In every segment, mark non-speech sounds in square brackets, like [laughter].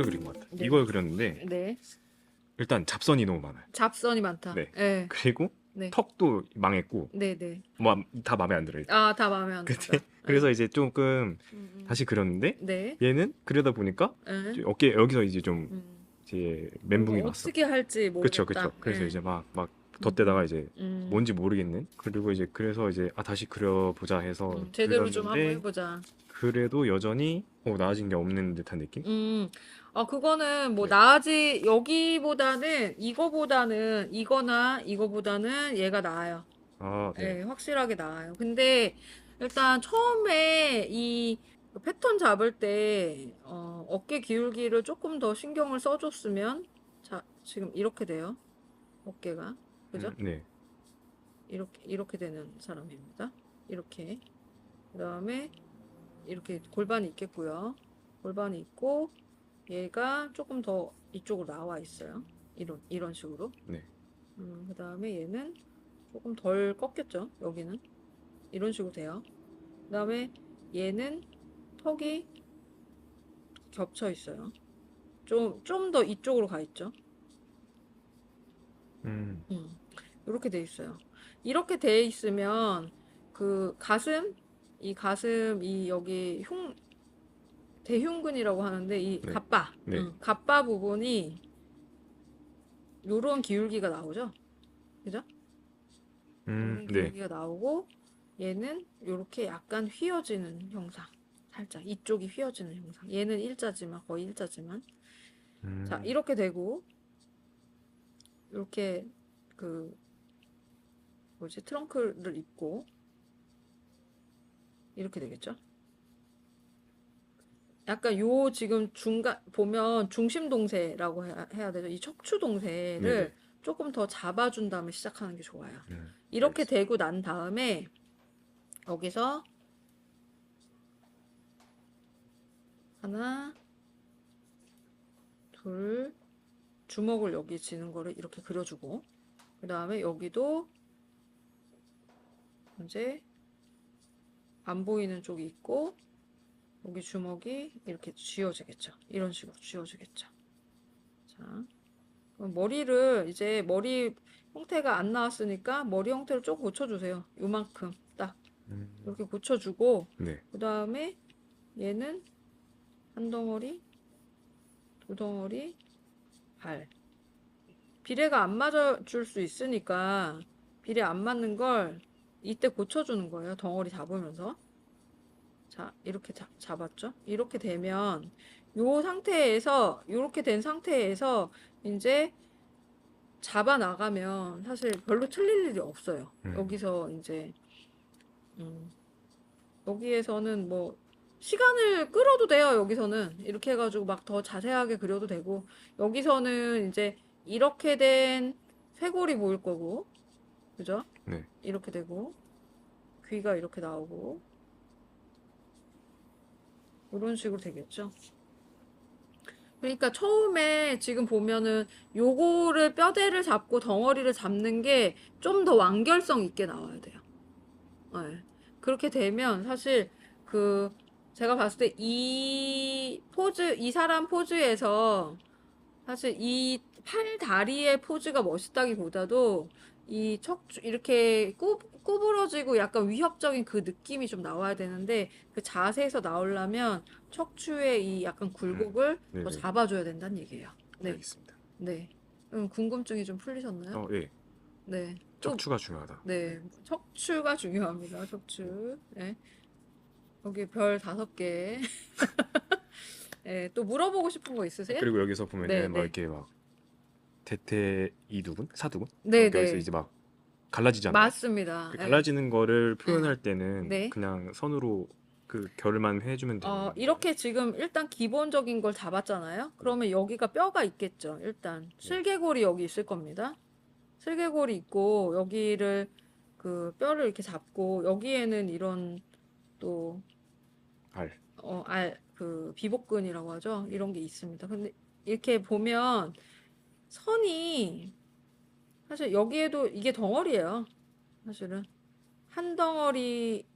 이걸 그린 것 같아. 네. 이걸 그렸는데 네. 일단 잡선이 너무 많아요. 잡선이 많다. 네. 네. 그리고 네. 턱도 망했고 네, 네. 뭐 다 마음에 안 들어요. 아, 다 마음에 안 그때 든다. 그래서 이제 조금 음, 음. 다시 그렸는데 네. 얘는 그려다 보니까 네. 이제 어깨 여기서 이제 좀 음. 이제 멘붕이 뭐 왔어. 어떻게 할지 모르겠다. 그쵸 그쵸. 그래서 네. 이제 막 막 덧대다가 이제 음. 뭔지 모르겠는. 그리고 이제 그래서 이제 아 다시 그려보자 해서 음, 제대로 좀 한번 그렸는데 해보자. 그래도 여전히 어, 나아진 게 없는 듯한 느낌. 음, 아, 그거는 뭐 네. 나아지, 여기보다는, 이거보다는, 이거나 이거보다는 얘가 나아요. 아 네. 네, 확실하게 나아요. 근데 일단 처음에 이 패턴 잡을 때, 어, 어깨 기울기를 조금 더 신경을 써줬으면, 자, 지금 이렇게 돼요. 어깨가. 그죠? 음, 네. 이렇게 이렇게 되는 사람입니다. 이렇게 그 다음에 이렇게 골반이 있겠고요. 골반이 있고 얘가 조금 더 이쪽으로 나와 있어요. 이런 이런 식으로. 네. 음, 그 다음에 얘는 조금 덜 꺾였죠. 여기는 이런 식으로 돼요. 그 다음에 얘는 턱이 겹쳐 있어요. 좀 좀 더 이쪽으로 가 있죠. 음. 음, 이렇게 돼 있어요. 이렇게 돼 있으면 그 가슴, 이 가슴, 이 여기 흉, 대흉근이라고 하는데 이 네. 갑바, 네. 음, 갑바 부분이 요런 기울기가 나오죠. 그죠? 음. 네. 기울기가 나오고 얘는 요렇게 약간 휘어지는 형상. 살짝 이쪽이 휘어지는 형상. 얘는 일자지만 거의 일자지만 음. 자, 이렇게 되고, 이렇게, 그, 뭐지, 트렁크를 입고, 이렇게 되겠죠? 약간 요 지금 중간, 보면 중심 동세라고 해야, 해야 되죠? 이 척추 동세를 네네. 조금 더 잡아준 다음에 시작하는 게 좋아요. 음. 이렇게 되고 난 다음에, 여기서, 하나, 둘, 주먹을 여기 쥐는 거를 이렇게 그려주고, 그 다음에 여기도 이제 안 보이는 쪽이 있고, 여기 주먹이 이렇게 쥐어지겠죠. 이런 식으로 쥐어지겠죠. 자, 그럼 머리를 이제 머리 형태가 안 나왔으니까 머리 형태를 조금 고쳐주세요. 요만큼 딱 음. 이렇게 고쳐주고, 네. 그 다음에 얘는 한 덩어리, 두 덩어리, 발. 비례가 안 맞아 줄 수 있으니까 비례 안 맞는 걸 이때 고쳐주는 거예요. 덩어리 잡으면서. 자, 이렇게 잡, 잡았죠? 이렇게 되면 요 상태에서, 이렇게 된 상태에서 이제 잡아 나가면 사실 별로 틀릴 일이 없어요. 음. 여기서 이제, 음, 여기에서는 뭐, 시간을 끌어도 돼요, 여기서는. 이렇게 해가지고 막 더 자세하게 그려도 되고, 여기서는 이제 이렇게 된 쇄골이 보일 거고, 그죠? 네. 이렇게 되고, 귀가 이렇게 나오고, 이런 식으로 되겠죠. 그러니까 처음에 지금 보면은 요거를 뼈대를 잡고 덩어리를 잡는 게 좀 더 완결성 있게 나와야 돼요. 네. 그렇게 되면 사실 그 제가 봤을 때 이 포즈, 이 사람 포즈에서 사실 이 팔 다리의 포즈가 멋있다기보다도 이 척추 이렇게 꾸, 구부러지고 약간 위협적인 그 느낌이 좀 나와야 되는데 그 자세에서 나오려면 척추의 이 약간 굴곡을 네, 더 네. 잡아줘야 된다는 얘기예요. 네, 알겠습니다. 네. 음, 궁금증이 좀 풀리셨나요? 어, 예. 네. 또 척추가 중요하다. 네, 척추가 중요합니다. 척추. 네. 여기 별 다섯 개. [laughs] 네, 또 물어보고 싶은 거 있으세요? 그리고 여기서 보면은 네, 막 네. 이렇게 막 대퇴 이두근, 사두근 네, 여기서 네. 이제 막 갈라지잖아요. 맞습니다. 그 네. 갈라지는 거를 표현할 때는 네. 그냥 선으로 그 결만 해주면 되는 어. 이렇게 지금 일단 기본적인 걸 잡았잖아요. 그러면 여기가 뼈가 있겠죠. 일단 슬개골이 여기 있을 겁니다. 슬개골이 있고 여기를 그 뼈를 이렇게 잡고 여기에는 이런 또 알. 어, 알, 그, 비복근이라고 하죠. 이런 게 있습니다. 근데 이렇게 보면 선이 사실 여기에도 이게 덩어리예요. 사실은 한 덩어리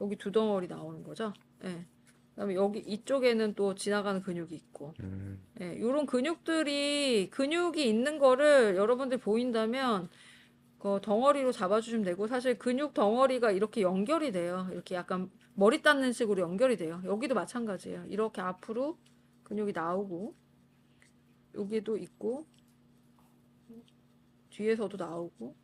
여기 두 덩어리 나오는 거죠. 예. 그다음에 여기 이쪽에는 또 지나가는 근육이 있고. 음, 예, 요런 근육들이 근육이 있는 거를 여러분들 보인다면 그 덩어리로 잡아주시면 되고 사실 근육 덩어리가 이렇게 연결이 돼요. 이렇게 약간 머리 닿는 식으로 연결이 돼요. 여기도 마찬가지예요. 이렇게 앞으로 근육이 나오고 여기도 있고 뒤에서도 나오고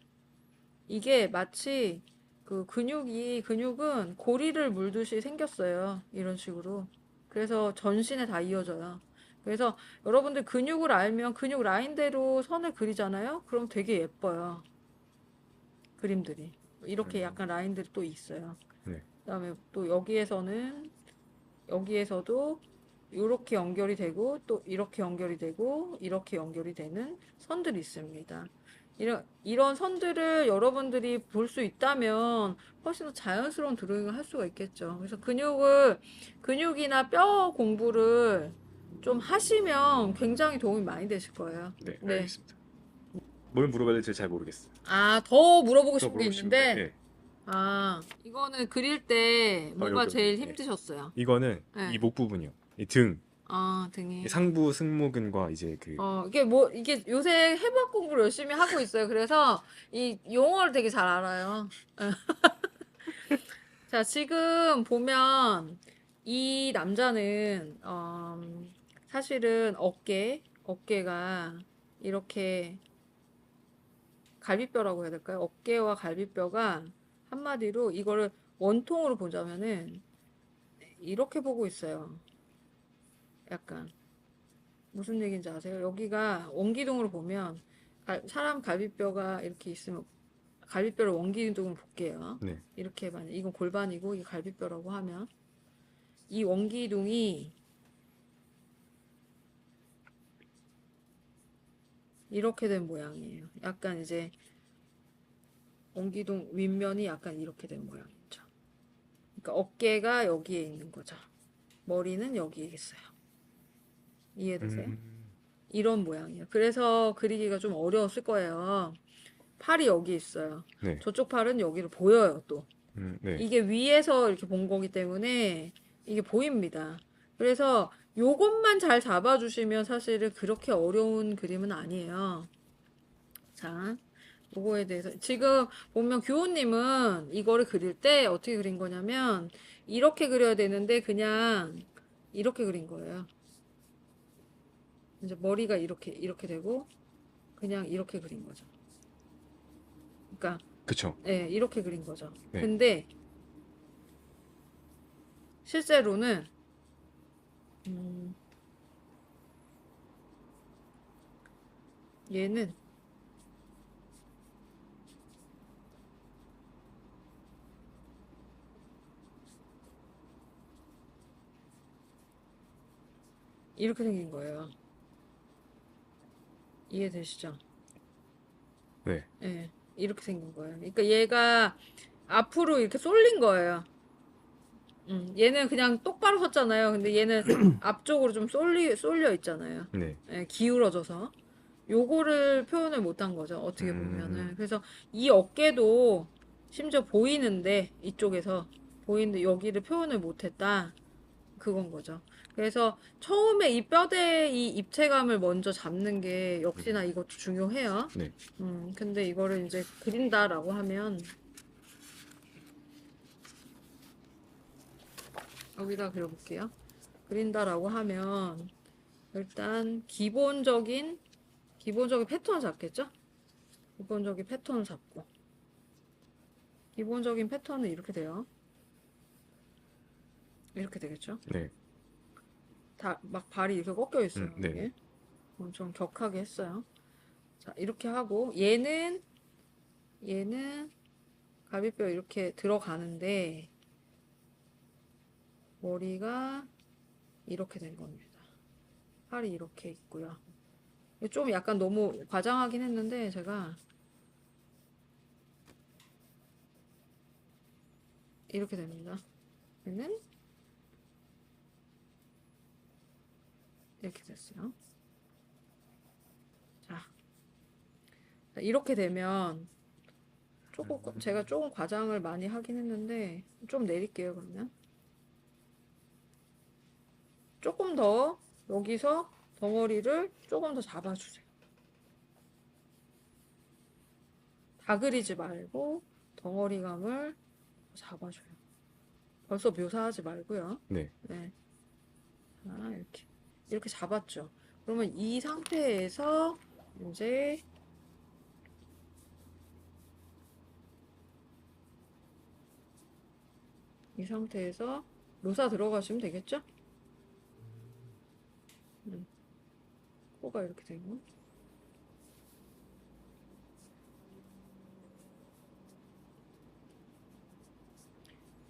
이게 마치 그 근육이 근육은 고리를 물듯이 생겼어요. 이런 식으로. 그래서 전신에 다 이어져요. 그래서 여러분들 근육을 알면 근육 라인대로 선을 그리잖아요. 그럼 되게 예뻐요. 그림들이. 이렇게 음. 약간 라인들이 또 있어요. 네. 그다음에 또 여기에서는 여기에서도 이렇게 연결이 되고 또 이렇게 연결이 되고 이렇게 연결이 되는 선들이 있습니다. 이런 이런 선들을 여러분들이 볼 수 있다면 훨씬 더 자연스러운 드로잉을 할 수가 있겠죠. 그래서 근육을 근육이나 뼈 공부를 좀 하시면 굉장히 도움이 많이 되실 거예요. 네, 네. 알겠습니다. 뭘 물어봐야 될지 잘 모르겠어요. 아, 더 물어보고 또 싶은 게 있는데. 네. 아, 이거는 그릴 때 뭐가 여기, 제일 여기. 힘드셨어요? 이거는 네. 이목 부분이요. 이 등, 아. 이 상부 승모근과 이제 그 어, 이게 뭐, 이게 요새 해부학 공부를 열심히 하고 있어요. 그래서 이 용어를 되게 잘 알아요. [laughs] 자, 지금 보면 이 남자는, 음, 사실은 어깨, 어깨가 이렇게 갈비뼈라고 해야 될까요? 어깨와 갈비뼈가 한마디로 이거를 원통으로 보자면은 이렇게 보고 있어요. 약간. 무슨 얘기인지 아세요? 여기가 원기둥으로 보면 갈- 사람 갈비뼈가 이렇게 있으면 갈비뼈를 원기둥으로 볼게요. 네. 이렇게 만약 이건 골반이고 이게 갈비뼈라고 하면 이 원기둥이 이렇게 된 모양이에요. 약간 이제 원기둥 윗면이 약간 이렇게 된 모양이죠. 그러니까 어깨가 여기에 있는 거죠. 머리는 여기에 있어요. 이해되세요? 음, 이런 모양이에요. 그래서 그리기가 좀 어려웠을 거예요. 팔이 여기 있어요. 네. 저쪽 팔은 여기로 보여요, 또. 음, 네. 이게 위에서 이렇게 본 거기 때문에 이게 보입니다. 그래서 요것만 잘 잡아주시면 사실은 그렇게 어려운 그림은 아니에요. 자, 요거에 대해서. 지금 보면 규호님은 이거를 그릴 때 어떻게 그린 거냐면 이렇게 그려야 되는데 그냥 이렇게 그린 거예요. 이제 머리가 이렇게, 이렇게 되고 그냥 이렇게 그린 거죠. 그러니까 그쵸. 네, 이렇게 그린 거죠. 네. 근데 실제로는 음, 얘는 이렇게 생긴 거예요. 이해되시죠? 네. 예, 이렇게 생긴 거예요. 그러니까 얘가 앞으로 이렇게 쏠린 거예요. 음, 얘는 그냥 똑바로 섰잖아요. 근데 얘는 [clears throat] 앞쪽으로 좀 쏠리, 쏠려 있잖아요. 네. 예, 기울어져서. 요거를 표현을 못한 거죠. 어떻게 음. 보면은. 그래서 이 어깨도 심지어 보이는데, 이쪽에서 보이는데 여기를 표현을 못했다. 그건 거죠. 그래서 처음에 이 뼈대 이 입체감을 먼저 잡는 게 역시나 이것도 중요해요. 네. 음, 근데 이거를 이제 그린다라고 하면 여기다 그려볼게요. 그린다라고 하면 일단 기본적인 기본적인 패턴을 잡겠죠? 기본적인 패턴을 잡고 기본적인 패턴은 이렇게 돼요. 이렇게 되겠죠? 네. 다 막 발이 이렇게 꺾여 있어요. 음, 네. 이게. 어, 좀 격하게 했어요. 자, 이렇게 하고 얘는 얘는 갈비뼈 이렇게 들어가는데 머리가 이렇게 된 겁니다. 팔이 이렇게 있고요. 좀 약간 너무 과장하긴 했는데 제가 이렇게 됩니다. 얘는 이렇게 됐어요. 자, 자, 이렇게 되면 조금 제가 조금 과장을 많이 하긴 했는데 좀 내릴게요 그러면 조금 더 여기서 덩어리를 조금 더 잡아주세요. 다 그리지 말고 덩어리감을 잡아줘요. 벌써 묘사하지 말고요. 네. 네. 자, 이렇게. 이렇게 잡았죠. 그러면 이 상태에서 이제 이 상태에서 묘사 들어가시면 되겠죠? 음. 코가 이렇게 되고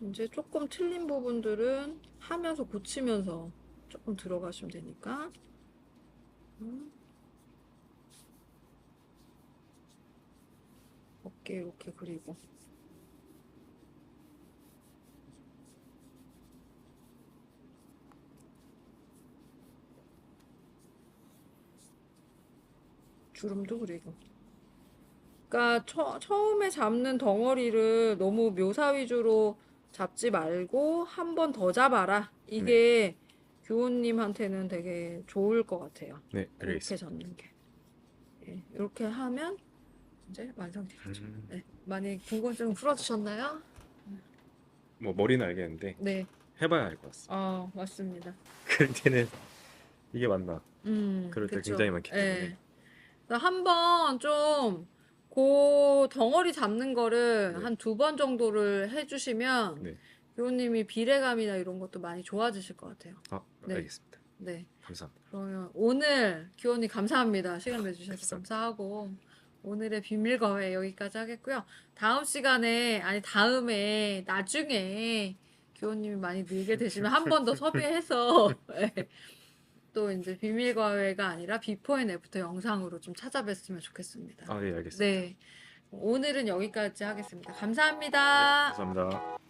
이제 조금 틀린 부분들은 하면서 고치면서 조금 들어가시면 되니까 음. 어깨 이렇게 그리고 주름도 그리고 그러니까 처, 처음에 잡는 덩어리를 너무 묘사 위주로 잡지 말고 한 번 더 잡아라. 이게 교우님한테는 되게 좋을 것 같아요. 네, 이렇게 알겠습니다. 잡는 게. 예, 이렇게 하면 이제 완성되겠죠. 음, 네, 많이 궁금증 풀어주셨나요? 뭐 머리는 알겠는데 네, 해봐야 알 것 같습니다. 아, 맞습니다. [laughs] 그럴 때는 이게 맞나? 음, 그럴 때 그쵸. 굉장히 많기 때문에. 예. 한번 좀, 그 덩어리 잡는 거를 네. 한 두 번 정도를 해주시면 네. 교우님이 비례감이나 이런 것도 많이 좋아지실 것 같아요. 아, 네. 알겠습니다. 네. 감사합니다. 그러면 오늘 교우님 감사합니다. 시간 내주셔서 감사합니다. 감사하고 오늘의 비밀거래 여기까지 하겠고요. 다음 시간에 아니 다음에 나중에 교우님이 많이 늘게 되시면 한 번 더 섭외해서 [laughs] 네. 또 이제 비밀과외가 아니라 비포 앤 애프터 영상으로 좀 찾아뵀으면 좋겠습니다. 아, 네, 알겠습니다. 네. 오늘은 여기까지 하겠습니다. 감사합니다. 감사합니다.